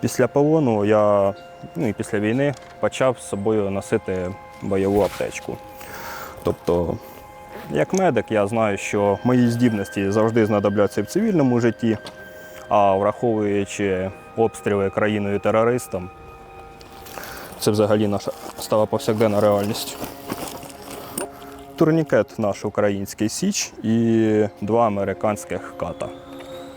Після полону я ну і після війни почав з собою носити бойову аптечку. Тобто, як медик, я знаю, що мої здібності завжди знадобляться в цивільному житті, а враховуючи обстріли країною терористом, це взагалі наша стала повсякденна реальність. Турнікет наш український Січ і два американських ката.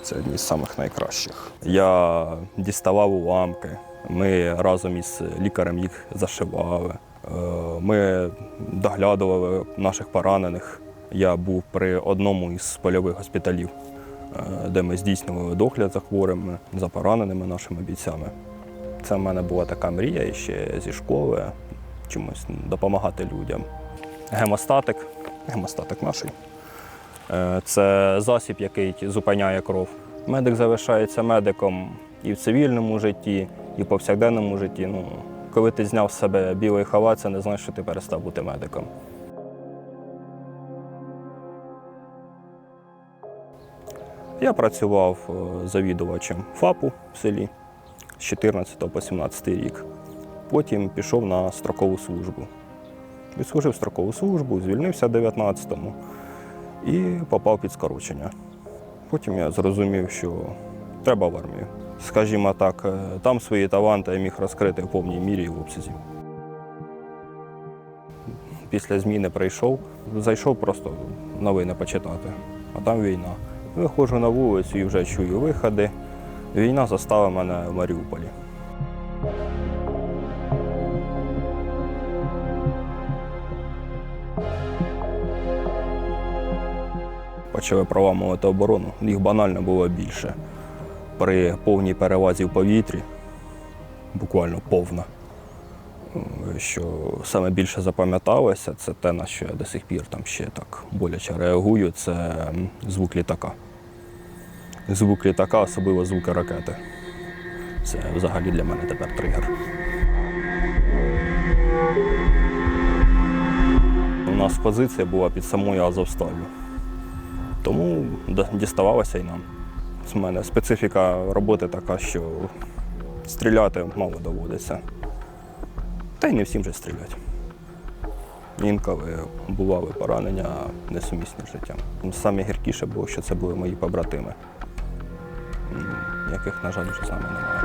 Це одні з самих найкращих. Я діставав уламки. Ми разом із лікарем їх зашивали. Е, Ми доглядували наших поранених. Я був при одному із польових госпіталів, е, де ми здійснювали догляд за хворими, за пораненими нашими бійцями. Це в мене була така мрія ще зі школи чимось допомагати людям. Гемостатик, гемостатик наший. Е, Це засіб, який зупиняє кров. Медик залишається медиком і в цивільному житті, і в повсякденному житті. Ну, коли ти зняв з себе білий халат, це не значить, що ти перестав бути медиком. Я працював е, завідувачем ФАПу в селі з 14 по 17 рік. Потім пішов на строкову службу. Відслужив строкову службу, звільнився в 19-му і попав під скорочення. Потім я зрозумів, що треба в армію. Скажімо так, е, там свої таланти я міг розкрити в повній мірі і в обсязі. Після зміни прийшов, зайшов просто новини почитати, а там війна. Виходжу на вулицю і вже чую виходи. Війна застала мене в Маріуполі. Почали проламувати оборону. Їх банально було більше. При повній перевазі в повітрі, буквально повна. Що саме більше запам'яталося, це те, на що я до сих пір там ще так боляче реагую, це звук літака. Звук літака, особливо звуки ракети. Це взагалі для мене тепер тригер. У нас позиція була під самою Азовсталью. Тому діставалося і нам. З мене специфіка роботи така, що стріляти мало доводиться. Та й не всім же стрілять. Інколи бували поранення несумісні з життям. Саме гіркіше було, що це були мої побратими, яких, на жаль, вже нами немає.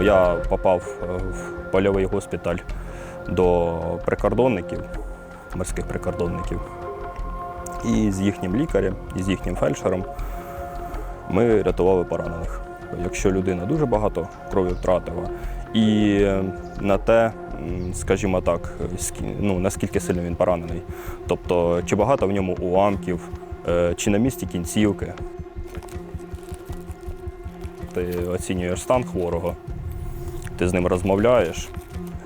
Я попав е, в польовий госпіталь до прикордонників, морських прикордонників. І з їхнім лікарем, і з їхнім фельдшером ми рятували поранених. Якщо людина дуже багато крові втратила, і на те, скажімо так, ну, наскільки сильно він поранений. Тобто, чи багато в ньому уламків, е, чи на місці кінцівки. Ти оцінюєш стан хворого, ти з ним розмовляєш.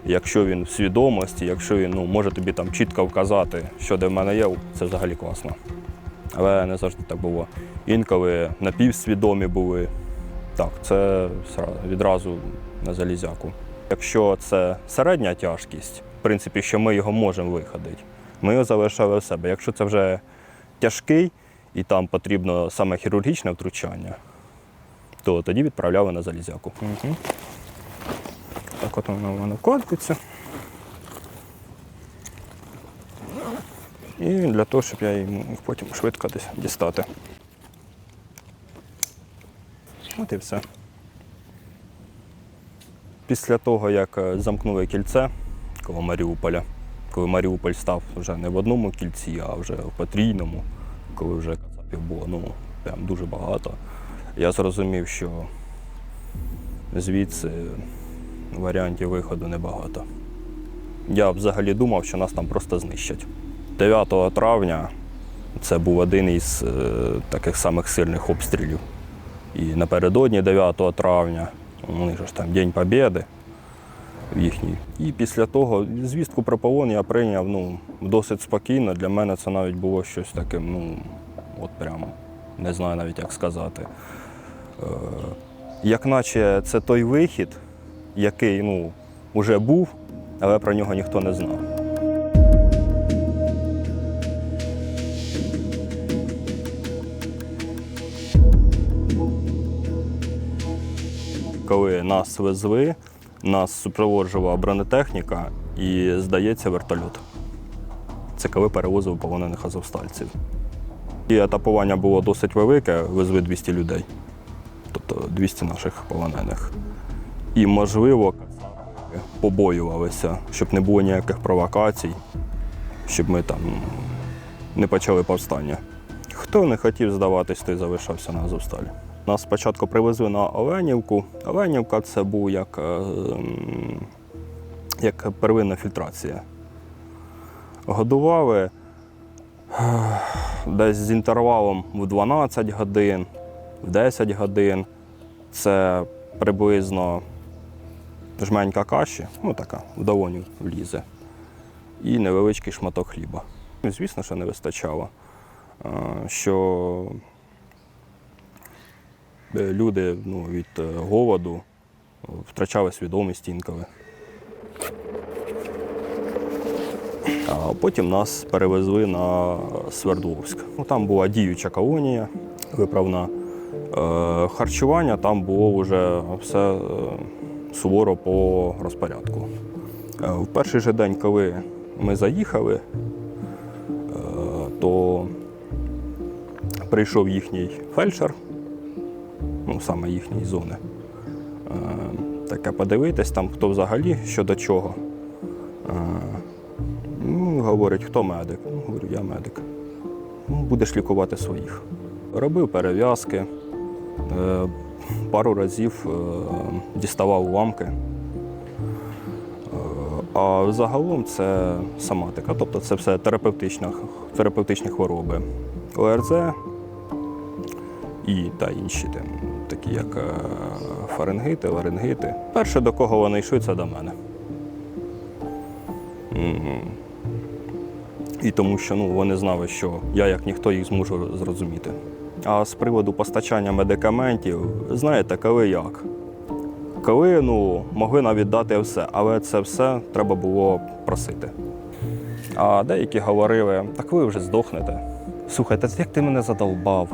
Якщо він в свідомості, якщо він ну, може тобі там чітко вказати, що де в мене є, це взагалі класно. Але не завжди так було. Інколи напівсвідомі були. Так, це відразу на залізяку. Якщо це середня тяжкість, в принципі, що ми його можемо виходити, ми його залишали в себе. Якщо це вже тяжкий і там потрібно саме хірургічне втручання, то тоді відправляли на залізяку. Угу. Так от воно в мене вкладається. І для того, щоб я міг потім швидко десь дістати. От і все. Після того, як е, замкнули кільце коло Маріуполя, коли Маріуполь став вже не в одному кільці, а вже в потрійному, коли вже кацапів було ну, прям дуже багато, я зрозумів, що звідси варіантів виходу небагато. Я взагалі думав, що нас там просто знищать. 9 травня це був один із е, таких самих сильних обстрілів. І напередодні 9 травня, у них же ж там День Побєди їхній. І після того звістку про полон я прийняв ну, досить спокійно. Для мене це навіть було щось таке, ну, от прямо не знаю навіть як сказати. Е, як наче це той вихід, який ну, вже був, але про нього ніхто не знав. коли нас везли, нас супроводжувала бронетехніка і, здається, вертольот. Це коли перевозив полонених азовстальців. І етапування було досить велике, везли 200 людей, тобто 200 наших полонених. І, можливо, побоювалися, щоб не було ніяких провокацій, щоб ми там не почали повстання. Хто не хотів здаватись, той залишався на Азовсталі. Нас спочатку привезли на Оленівку. Оленівка це був як, е, як первинна фільтрація. Годували е, десь з інтервалом в 12 годин, в 10 годин. Це приблизно жменька каші, ну така, в долоню влізе, і невеличкий шматок хліба. Звісно, що не вистачало. Що е, люди ну, від е, голоду втрачали свідомість інколи. А потім нас перевезли на Свердловськ. Ну, Там була діюча колонія виправна. Е, Харчування там було вже все суворо по розпорядку. Е, В перший же день, коли ми заїхали, е, то прийшов їхній фельдшер, ну саме їхньої зони. Е, Таке подивитись там, хто взагалі що до чого. Ну, говорить, хто медик? Ну, говорю, я медик. Ну, будеш лікувати своїх. Робив перев'язки, пару разів е, діставав уламки. Е, А загалом це соматика, тобто це все терапевтична, терапевтичні хвороби. ОРЗ і та інші, такі як е, фарингити, ларингити. Перше, до кого вони йшли, це до мене. Мгм. І тому що ну, вони знали, що я як ніхто їх зможу зрозуміти. А з приводу постачання медикаментів, знаєте, коли як? Коли ну, могли навіть дати все, але це все треба було просити. А деякі говорили, так ви вже здохнете. Слухайте, як ти мене задолбав?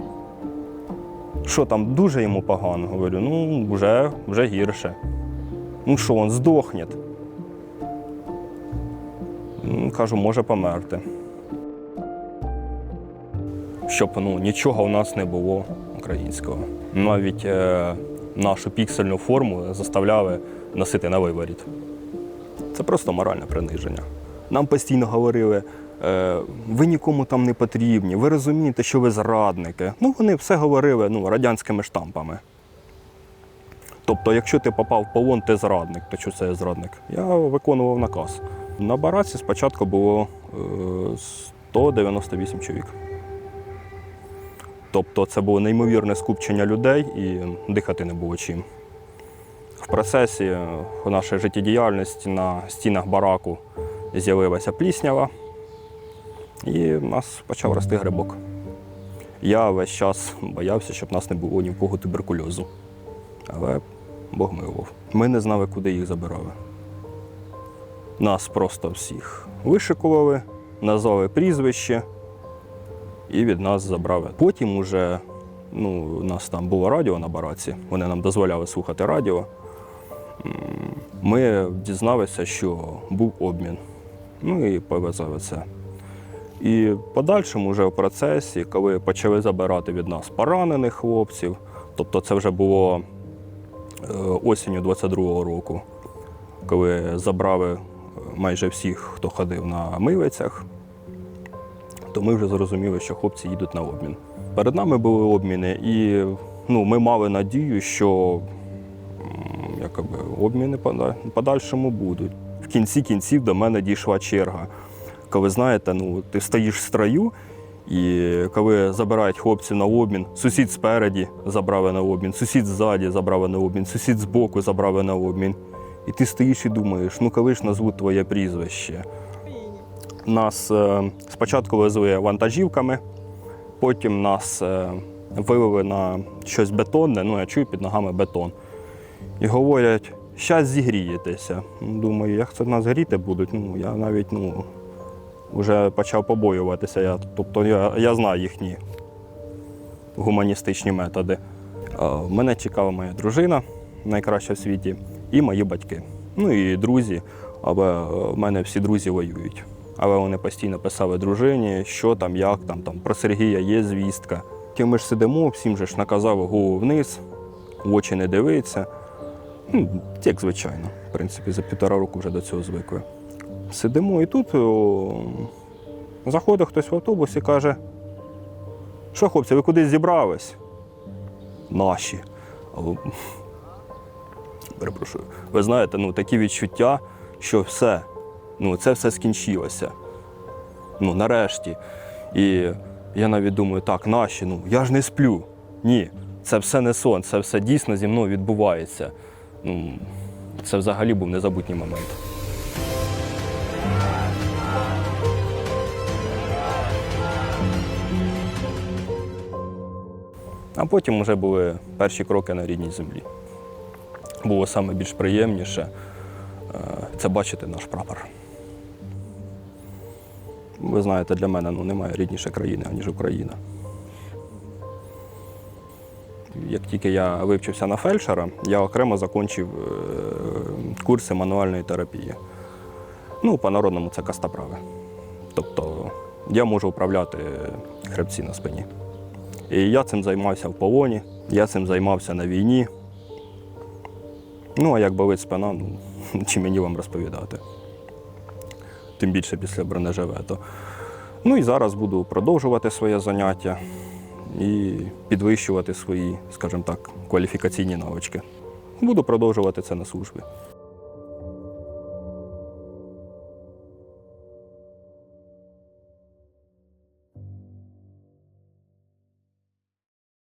Що там, дуже йому погано? Говорю, ну, вже, вже гірше. Ну що, він здохне? Кажу, може померти. Щоб ну, нічого у нас не було українського. Навіть е, нашу піксельну форму заставляли носити на виворіт. Це просто моральне приниження. Нам постійно говорили, е, ви нікому там не потрібні, ви розумієте, що ви зрадники. Ну, вони все говорили ну, радянськими штампами. Тобто, якщо ти попав в полон, ти зрадник, то що це зрадник? Я виконував наказ. На бараці спочатку було е, 198 чоловік. Тобто це було неймовірне скупчення людей і дихати не було чим. В процесі е, нашої життєдіяльності на стінах бараку з'явилася пліснява, і в нас почав рости грибок. Я весь час боявся, щоб нас не було ні в кого туберкульозу. Але Бог милував. Ми не знали, куди їх забирали. Нас просто всіх вишикували, назвали прізвище і від нас забрали. Потім уже ну, у нас там було радіо на бараці, вони нам дозволяли слухати радіо. Ми дізналися, що був обмін. Ну і повезли це. І подальшому вже в процесі, коли почали забирати від нас поранених хлопців, тобто це вже було е, осінню 22-го року, коли забрали е, майже всіх, хто ходив на милицях, то ми вже зрозуміли, що хлопці їдуть на обмін. Перед нами були обміни, і ну, ми мали надію, що м, якоби, обміни подальшому будуть. В кінці кінців до мене дійшла черга. Коли знаєте, ну, ти стоїш в строю, і коли забирають хлопців на обмін, сусід спереді забрали на обмін, сусід ззаді забрали на обмін, сусід збоку забрали на обмін. І ти стоїш і думаєш, ну коли ж назвуть твоє прізвище. Нас е, спочатку везли вантажівками, потім нас е, вивели на щось бетонне, ну я чую під ногами бетон. І говорять, зараз зігрієтеся. Думаю, як це нас гріти будуть? Ну, я навіть ну, вже почав побоюватися. Я, тобто я, я знаю їхні гуманістичні методи. Мене чекала моя дружина, найкраща в світі, і мої батьки. Ну і друзі, але е, в мене всі друзі воюють. Але вони постійно писали дружині, що там, як там, там про Сергія є звістка. Ті ми ж сидимо, всім же ж наказали голову вниз, в очі не дивиться. Ну, як звичайно, в принципі, за півтора року вже до цього звикли. Сидимо і тут о, заходить хтось в автобус і каже: що, хлопці, ви кудись зібрались? Наші. Перепрошую. Ви знаєте, ну такі відчуття, що все, ну це все скінчилося. Ну, нарешті. І я навіть думаю, так, наші, ну я ж не сплю. Ні, це все не сон, це все дійсно зі мною відбувається. Ну, це взагалі був незабутній момент. А потім вже були перші кроки на рідній землі. Було саме більш приємніше е, це бачити наш прапор. Ви знаєте, для мене ну, немає рідніше країни, аніж Україна. Як тільки я вивчився на фельдшера, я окремо закінчив е, курси мануальної терапії. Ну, по-народному це кастоправи. Тобто я можу управляти хребці на спині. І я цим займався в полоні, я цим займався на війні. Ну, а як болить спина, ну, чи мені вам розповідати. Тим більше після бронежилету. Ну і зараз буду продовжувати своє заняття і підвищувати свої, скажімо так, кваліфікаційні навички. Буду продовжувати це на службі.